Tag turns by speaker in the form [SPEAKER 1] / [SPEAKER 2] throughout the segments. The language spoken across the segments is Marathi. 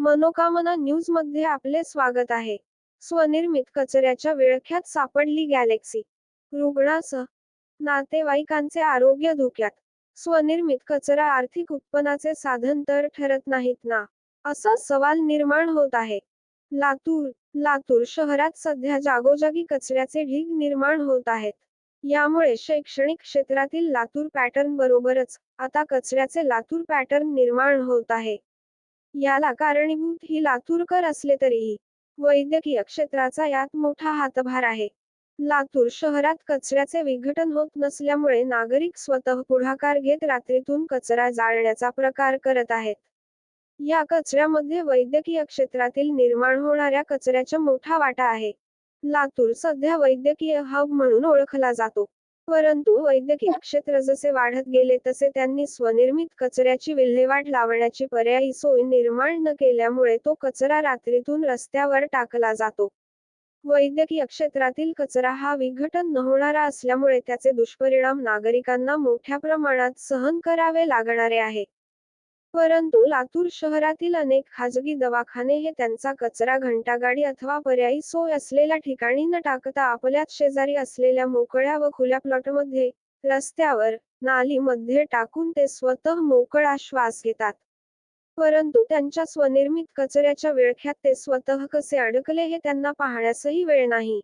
[SPEAKER 1] मनोकामना न्यूजमध्ये आपले स्वागत आहे. स्वनिर्मित कचऱ्याच्या विळख्यात सापडली गॅलेक्सी. रुग्णासह नातेवाईकांचे आरोग्य धोक्यात. स्वनिर्मित कचरा आर्थिक उत्पन्नाचे साधन तर ठरत नाहीत ना? असा सवाल निर्माण होत आहे. लातूर लातूर शहरात सध्या जागोजागी कचऱ्याचे ढीग निर्माण होत आहेत. यामुळे शैक्षणिक क्षेत्रातील लातूर पॅटर्न बरोबरच आता कचऱ्याचे लातूर पॅटर्न निर्माण होत आहे. याला कारणीभूत ही लातूरकर असले तरीही वैद्यकीय क्षेत्राचा यात मोठा हातभार आहे. लातूर शहरात कचऱ्याचे विघटन होत नसल्यामुळे नागरिक स्वतः पुढाकार घेत रात्रीतून कचरा जाळण्याचा प्रकार करत आहेत. या कचऱ्यामध्ये वैद्यकीय क्षेत्रातील निर्माण होणाऱ्या कचऱ्याचा मोठा वाटा आहे. लातूर सध्या वैद्यकीय हब म्हणून ओळखला जातो. परंतु वैद्यकीय क्षेत्र जसे वाढत गेले तसे त्यांनी स्वनिर्मित कचऱ्याची विल्हेवाट लावण्याची पर्यायी सोय निर्माण न केल्यामुळे तो कचरा रात्रीतून रस्त्यावर टाकला जातो. वैद्यकीय क्षेत्रातील कचरा हा विघटन न होणारा असल्यामुळे त्याचे दुष्परिणाम नागरिकांना मोठ्या प्रमाणात सहन करावे लागणारे आहे. परंतु लातूर शहरातील अनेक खाजगी दवाखाने हे त्यांचा कचरा घंटागाडी अथवा पर्यायी सोय असलेल्या ठिकाणी न टाकता आपल्याच शेजारी असलेल्या मोकळ्या व खुल्या प्लॉटमध्ये रस्त्यावर नालीमध्ये टाकून ते स्वतः मोकळा श्वास घेतात. परंतु त्यांच्या स्वनिर्मित कचऱ्याच्या विळख्यात ते स्वतः कसे अडकले हे त्यांना पाहण्यासही वेळ नाही.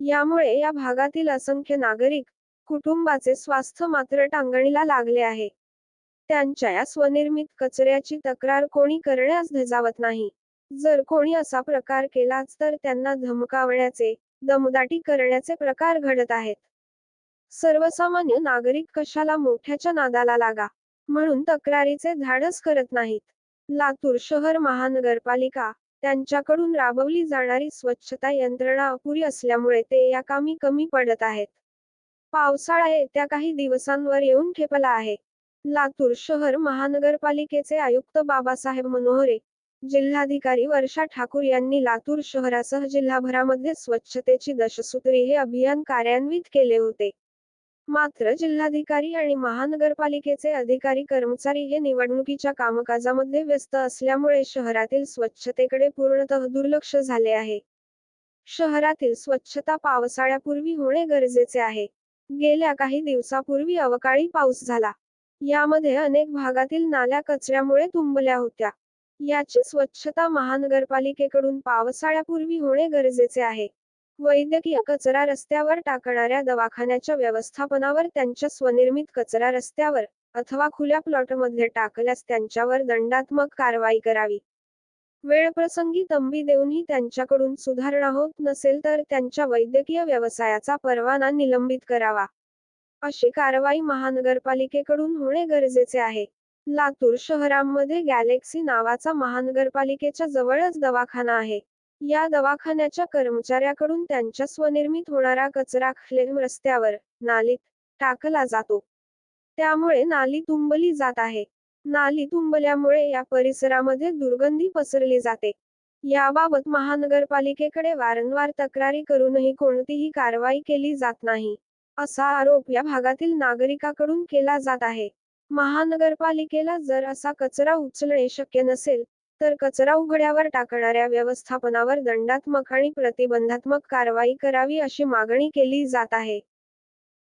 [SPEAKER 1] यामुळे या भागातील असंख्य नागरिक कुटुंबाचे स्वास्थ्य मात्र टांगणीला लागले आहे. त्यांच्या या स्वनिर्मित कचऱ्याची तक्रार कोणी करण्यास धजावत नाही. जर कोणी असा प्रकार केलाच तर त्यांना धमकावण्याचे दमदाटी करण्याचे प्रकार घडत आहेत. सर्वसामान्य नागरिक कशाला मोठ्याच्या नादाला लागा? म्हणून तक्रारीचे धाडस करत नाहीत. लातूर शहर महानगरपालिका त्यांच्याकडून राबवली जाणारी स्वच्छता यंत्रणा अपुरी असल्यामुळे ते या कामी कमी पडत आहेत. पावसाळा येत्या काही दिवसांवर येऊन ठेपला आहे. लातूर शहर महानगरपालिकेचे आयुक्त बाबासाहेब मनोहरे जिल्हाधिकारी वर्षा ठाकूर यांनी लातूर शहरासह जिल्हाभरामध्ये स्वच्छतेची दशसूत्री हे अभियान कार्यान्वित केले होते. मात्र जिल्हाधिकारी आणि महानगरपालिकेचे अधिकारी कर्मचारी हे निवडणुकीच्या कामकाजामध्ये व्यस्त असल्यामुळे शहरातील स्वच्छतेकडे पूर्णतः दुर्लक्ष झाले आहे. शहरातील स्वच्छता पावसाळ्यापूर्वी होणे गरजेचे आहे. गेल्या काही दिवसापूर्वी अवकाळी पाऊस झाला. यामध्ये अनेक भागातील नाल्या कचऱ्यामुळे तुंबल्या होत्या. याची स्वच्छता महानगरपालिकेकडून पावसाळ्यापूर्वी होणे गरजेचे आहे. वैद्यकीय कचरा रस्त्यावर टाकणाऱ्या दवाखान्याच्या व्यवस्थापनावर त्यांच्या स्वनिर्मित कचरा रस्त्यावर अथवा खुल्या प्लॉटमध्ये टाकल्यास त्यांच्यावर दंडात्मक कारवाई करावी. वेळप्रसंगी तंबी देऊनही त्यांच्याकडून सुधारणा होत नसेल तर त्यांच्या वैद्यकीय व्यवसायाचा परवाना निलंबित करावा. अशी कारवाई महानगरपालिकेकडून होणे गरजेचे आहे. लातूर शहरामध्ये गॅलेक्सी नावाचा महानगरपालिकेच्या जवळच दवाखाना आहे. या दवाखान्याच्या कर्मचाऱ्याकडून त्यांच्या स्वनिर्मित होणारा कचरा खेम रस्त्यावर नालीत टाकला जातो. त्यामुळे नाली तुंबली जात आहे. नाली तुंबल्यामुळे या परिसरामध्ये दुर्गंधी पसरली जाते. याबाबत महानगरपालिकेकडे वारंवार तक्रारी करूनही कोणतीही कारवाई केली जात नाही. असा आरोप या भागातील नागरिकाकडून केला जात आहे. महानगरपालिकेला जर असा कचरा उचलणे शक्य नसेल तर कचरा उघड्यावर टाकणाऱ्या व्यवस्थापनावर दंडात्मक आणि प्रतिबंधात्मक कारवाई करावी अशी मागणी केली जात आहे.